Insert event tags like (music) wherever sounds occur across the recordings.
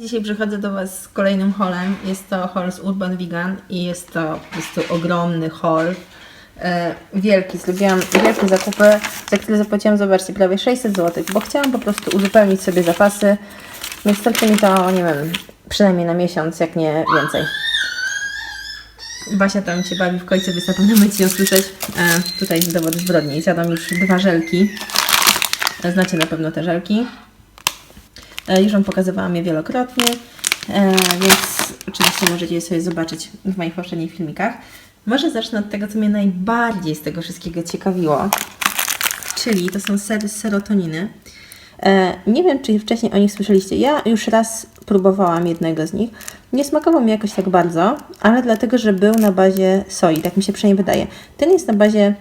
Dzisiaj przychodzę do Was z kolejnym haulem. Jest to haul z Urban Vegan i jest to po prostu ogromny haul. E, wielki, zrobiłam wielkie zakupy, za które zapłaciłam, zobaczcie, prawie 600 zł, bo chciałam po prostu uzupełnić sobie zapasy, więc starczy mi to, nie wiem, przynajmniej na miesiąc, jak nie więcej. Basia tam się bawi w końcu, więc na pewno będziecie ją słyszeć. E, tutaj dowód zbrodni. Zjadłam już dwa żelki. Znacie na pewno te żelki. E, Już Wam pokazywałam je wielokrotnie, e, więc oczywiście możecie je sobie zobaczyć w moich poprzednich filmikach. Może zacznę od tego, co mnie najbardziej z tego wszystkiego ciekawiło, czyli to są sery z serotoniny. E, Nie wiem, czy wcześniej o nich słyszeliście. Ja już raz próbowałam jednego z nich. Nie smakował mi jakoś tak bardzo, ale dlatego, że był na bazie soi, tak mi się przynajmniej wydaje. Ten jest na bazie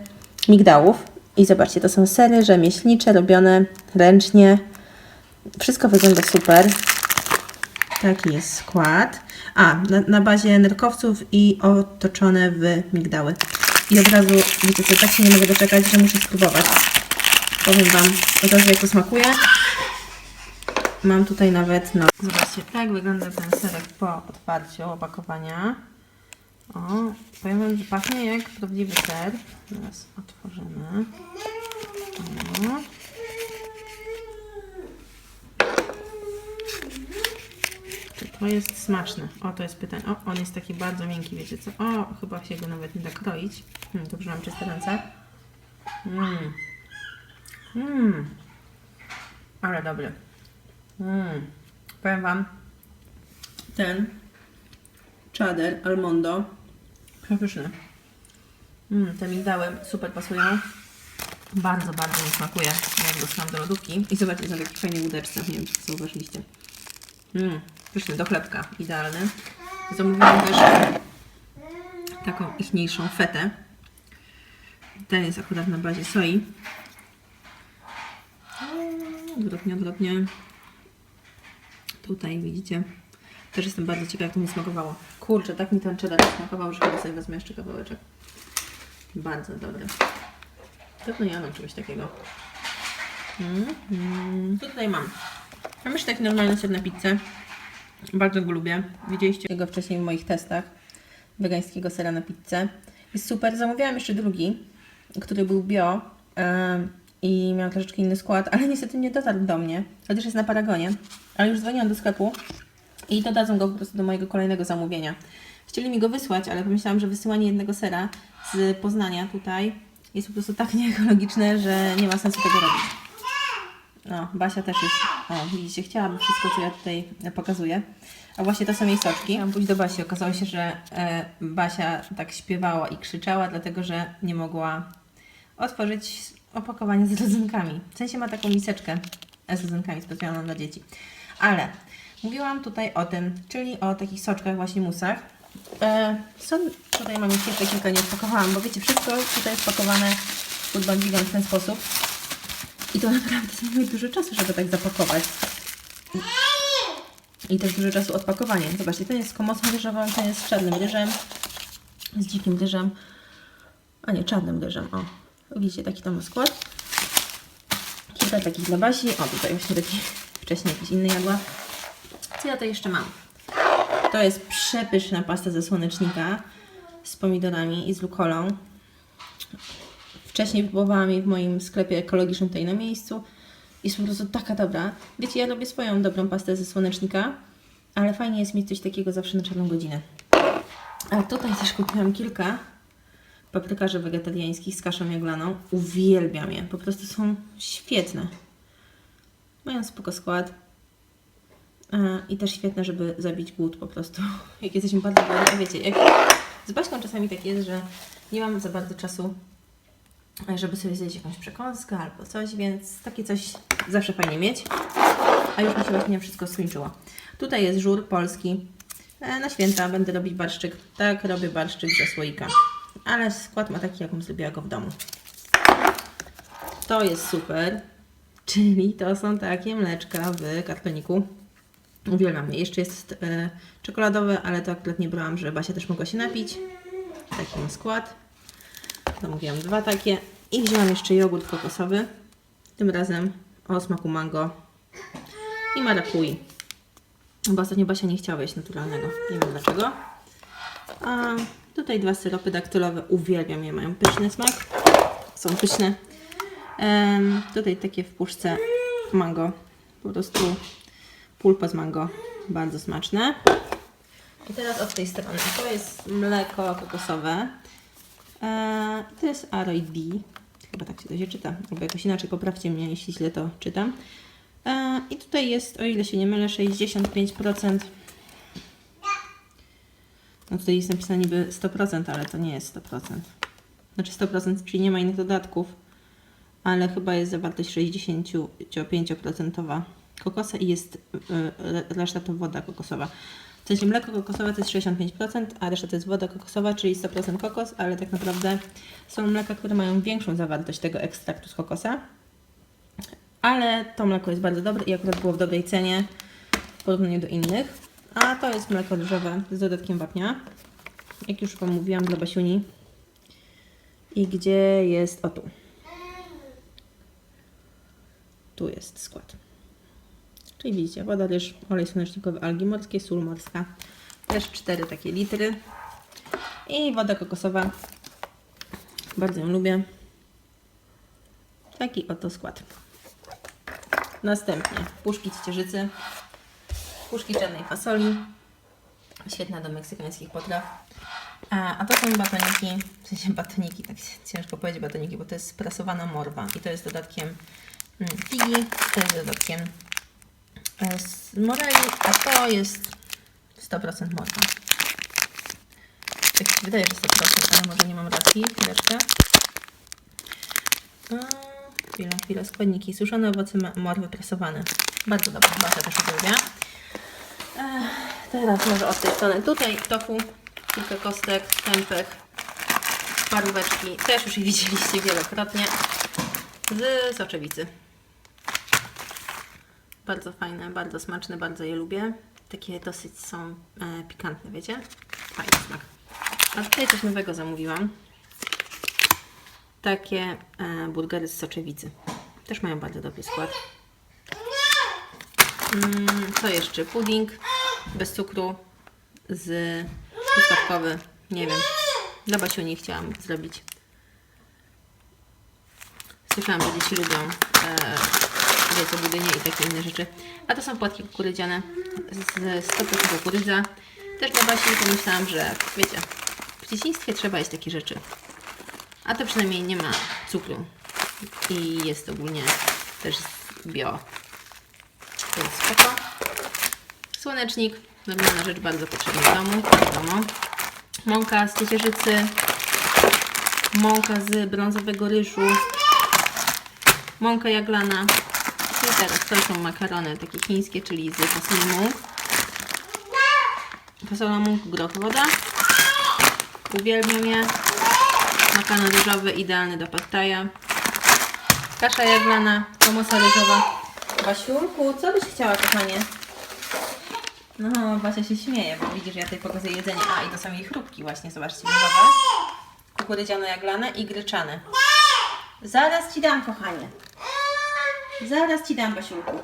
migdałów i zobaczcie, to są sery rzemieślnicze, robione ręcznie. Wszystko wygląda super. Taki jest skład. A, na, na bazie nerkowców i otoczone w migdały. I od razu, wiecie co, tak się nie mogę doczekać, że muszę spróbować. Powiem Wam od razu jak to smakuje. Mam tutaj nawet, no, zobaczcie, tak wygląda ten serek po otwarciu opakowania. O, powiem Wam, że pachnie jak prawdziwy ser. Teraz otworzymy. O. to jest smaczne? O, to jest pytanie. O, on jest taki bardzo miękki, wiecie co? O, chyba się go nawet nie da kroić. Hmm, dobrze mam czyste ręce. Mmm. Mmm. Ale dobry. Mmm. Powiem Wam, ten czader almondo przepyszny. Mmm, te migdały super pasują. Bardzo, bardzo mi smakuje, jak dostałam do lodówki. I zobaczcie, są takie fajne łódeczce. Nie wiem, czy zauważyliście. Mmm, pyszny, do chlebka, idealny. Zamówiłam też taką ichniejszą fetę. Ten jest akurat na bazie soi. Odwrotnie, odwrotnie. Tutaj widzicie. Też jestem bardzo ciekawa, jak to mi smakowało. Kurczę, tak mi ten cheddar smakował, że chyba sobie wezmę jeszcze kawałeczek. Bardzo dobry. Pewno ja mam czegoś takiego. Mm, mm. Tutaj mam? Mam jeszcze taki normalny ser na pizzę. Bardzo go lubię. Widzieliście go wcześniej w moich testach wegańskiego sera na pizzę. Jest super. Zamówiłam jeszcze drugi, który był bio em, i miał troszeczkę inny skład, ale niestety nie dotarł do mnie. Chociaż jest na Paragonie. Ale już dzwoniłam do sklepu i dodadzą go po prostu do mojego kolejnego zamówienia. Chcieli mi go wysłać, ale pomyślałam, że wysyłanie jednego sera z Poznania tutaj jest po prostu tak (laughs) nieekologiczne, że nie ma sensu tego robić. No, Basia też jest. O, widzicie, chciałabym wszystko, co ja tutaj pokazuję. A właśnie to są jej soczki. Chciałam pójść do Basi. Okazało się, że e, Basia tak śpiewała i krzyczała, dlatego że nie mogła otworzyć opakowania z rodzynkami. W sensie ma taką miseczkę z rodzynkami specjalną dla dzieci. Ale mówiłam tutaj o tym, czyli o takich soczkach, właśnie musach. E, są, tutaj mam jeszcze kilka, nie odpakowałam, bo wiecie, wszystko tutaj jest pakowane Urban Vegan w ten sposób. I to naprawdę zajmuje dużo czasu, żeby tak zapakować. I też dużo czasu odpakowanie. Zobaczcie, ten jest z komocą ryżową, ten jest z czarnym ryżem, z dzikim ryżem, a nie, czarnym ryżem, o. Widzicie, taki tam skład. Kilka takich dla Basi. O, tutaj właśnie taki (laughs) wcześniej jakiś inny jadła. Co ja to jeszcze mam? To jest przepyszna pasta ze słonecznika z pomidorami i z lukolą. Wcześniej próbowałam jej w moim sklepie ekologicznym tutaj na miejscu. Jest po prostu taka dobra. Wiecie, ja robię swoją dobrą pastę ze słonecznika, ale fajnie jest mieć coś takiego zawsze na czarną godzinę. A tutaj też kupiłam kilka paprykarzy wegetariańskich z kaszą jaglaną. Uwielbiam je. Po prostu są świetne. Mają spoko skład. I też świetne, żeby zabić głód po prostu. (laughs) Jak jesteśmy bardzo głodni, wiecie, jak z Baśką czasami tak jest, że nie mam za bardzo czasu, żeby sobie zjeść jakąś przekąskę albo coś, więc takie coś zawsze fajnie mieć. A już mi się właśnie wszystko skończyło. Tutaj jest żur polski. E, Na święta będę robić barszczyk. Tak, robię barszczyk ze słoika. Ale skład ma taki, jaką zrobiła go w domu. To jest super. Czyli to są takie mleczka w kartoniku. Uwielbiam je. Jeszcze jest e, czekoladowe, ale to akurat nie brałam, żeby Basia też mogła się napić. Taki ma skład. Zamówiłam dwa takie. I wzięłam jeszcze jogurt kokosowy. Tym razem o smaku mango i marakui. Bo ostatnio Basia nie chciała jeść naturalnego. Nie wiem dlaczego. A tutaj dwa syropy daktylowe. Uwielbiam je, mają pyszny smak. Są pyszne. Em, tutaj takie w puszce mango. Po prostu pulpa z mango. Bardzo smaczne. I teraz od tej strony. To jest mleko kokosowe. E, to jest Aroy D. Chyba tak się to się czyta. Albo jakoś inaczej. Poprawcie mnie, jeśli źle to czytam. E, I tutaj jest, o ile się nie mylę, 65%. No tutaj jest napisane niby 100%, ale to nie jest 100%. Znaczy 100%, czyli nie ma innych dodatków, ale chyba jest zawartość 65% kokosa i jest re- reszta to woda kokosowa. W sensie mleko kokosowe to jest 65%, a reszta to jest woda kokosowa, czyli 100% kokos, ale tak naprawdę są mleka, które mają większą zawartość tego ekstraktu z kokosa. Ale to mleko jest bardzo dobre i akurat było w dobrej cenie w porównaniu do innych. A to jest mleko ryżowe z dodatkiem wapnia. Jak już Wam mówiłam dla Basiuni. I gdzie jest... O tu. Tu jest skład. Czyli widzicie, woda, ryż, olej słonecznikowy, algi morskie, sól morska. Też 4 takie litry. I woda kokosowa. Bardzo ją lubię. Taki oto skład. Następnie puszki ciecierzycy, puszki czarnej fasoli, świetna do meksykańskich potraw. A, a to są batoniki, w sensie batoniki, tak ciężko powiedzieć batoniki, bo to jest sprasowana morwa i to jest dodatkiem mm, figi, to jest dodatkiem z moreli, a to jest 100% morwa. Tak się wydaje, że 100%, ale może nie mam racji, chwileczkę. Chwila, chwila, składniki. Suszone owoce morwy presowane. Bardzo dobre, Basia też. Ech, Teraz może od tej strony. Tutaj tofu, kilka kostek, tempek, paróweczki. Też już widzieliście wielokrotnie. Z soczewicy. Bardzo fajne, bardzo smaczne, bardzo je lubię. Takie dosyć są e, pikantne, wiecie? Fajny smak. A tutaj coś nowego zamówiłam takie e, burgery z soczewicy. Też mają bardzo dobry skład. Mm, co jeszcze? Pudding bez cukru z truskawkowy. Nie wiem. Dla Basiuni chciałam zrobić. Słyszałam, że dzieci lubią e, wiecie, budynie i takie inne rzeczy. A to są płatki kukurydziane z 100% kukurydza. Też dla Basi pomyślałam, że wiecie, w dzieciństwie trzeba jeść takie rzeczy. A to przynajmniej nie ma cukru. I jest ogólnie też bio. Więc spoko. Słonecznik. Normalna rzecz bardzo potrzebna w domu. Wiadomo. Mąka z ciecierzycy. Mąka z brązowego ryżu. Mąka jaglana. I teraz to są makarony takie chińskie, czyli z fasoli mąk. Fasola mąk, groch, woda. Uwielbiam je. Makaron ryżowy idealny do pattaja. Kasza jaglana, pomosa ryżowa. Basiurku, co byś chciała, kochanie? No, Basia się śmieje, bo widzisz, ja tutaj pokazuję jedzenie. A, i to są jej chrupki właśnie, zobaczcie, ryżowe. Kukurydziane jaglane i gryczane. Zaraz Ci dam, kochanie. Zaraz Ci dam, Basiurku.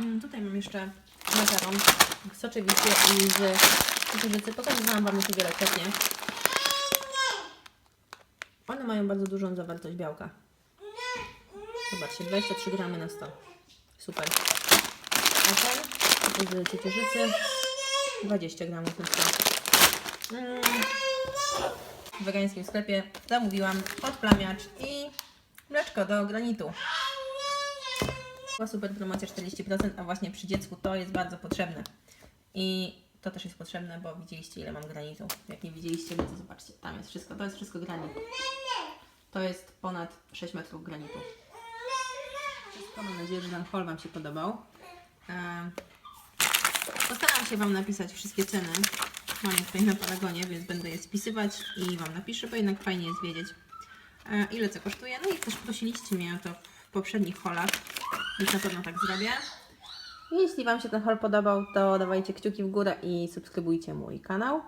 Mm, tutaj mam jeszcze makaron z soczewicy i z kukurydzy. Pokazywałam Wam już wielokrotnie. One mają bardzo dużą zawartość białka. Zobaczcie, 23 gramy na 100. Super. A ten z ciecierzycy 20 gramów tylko. Mm. W wegańskim sklepie zamówiłam odplamiacz i mleczko do granitu. Super promocja 40%, a właśnie przy dziecku to jest bardzo potrzebne. I to też jest potrzebne, bo widzieliście ile mam granitu. Jak nie widzieliście, no to zobaczcie, tam jest wszystko. To jest wszystko granit. To jest ponad 6 metrów granitu. Wszystko, mam nadzieję, że ten haul Wam się podobał. Postaram się Wam napisać wszystkie ceny. Mam je tutaj na Paragonie, więc będę je spisywać i Wam napiszę, bo jednak fajnie jest wiedzieć e, ile co kosztuje. No i też prosiliście mnie o to w poprzednich haulach, więc na pewno tak zrobię. Jeśli Wam się ten haul podobał, to dawajcie kciuki w górę i subskrybujcie mój kanał.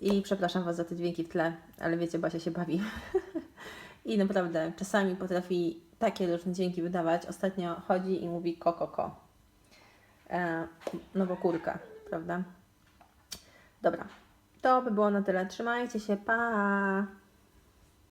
I przepraszam Was za te dźwięki w tle, ale wiecie, Basia się bawi. (laughs) I naprawdę czasami potrafi takie różne dźwięki wydawać. Ostatnio chodzi i mówi ko, ko, ko. E, no bo kurka, prawda? Dobra, to by było na tyle. Trzymajcie się, pa!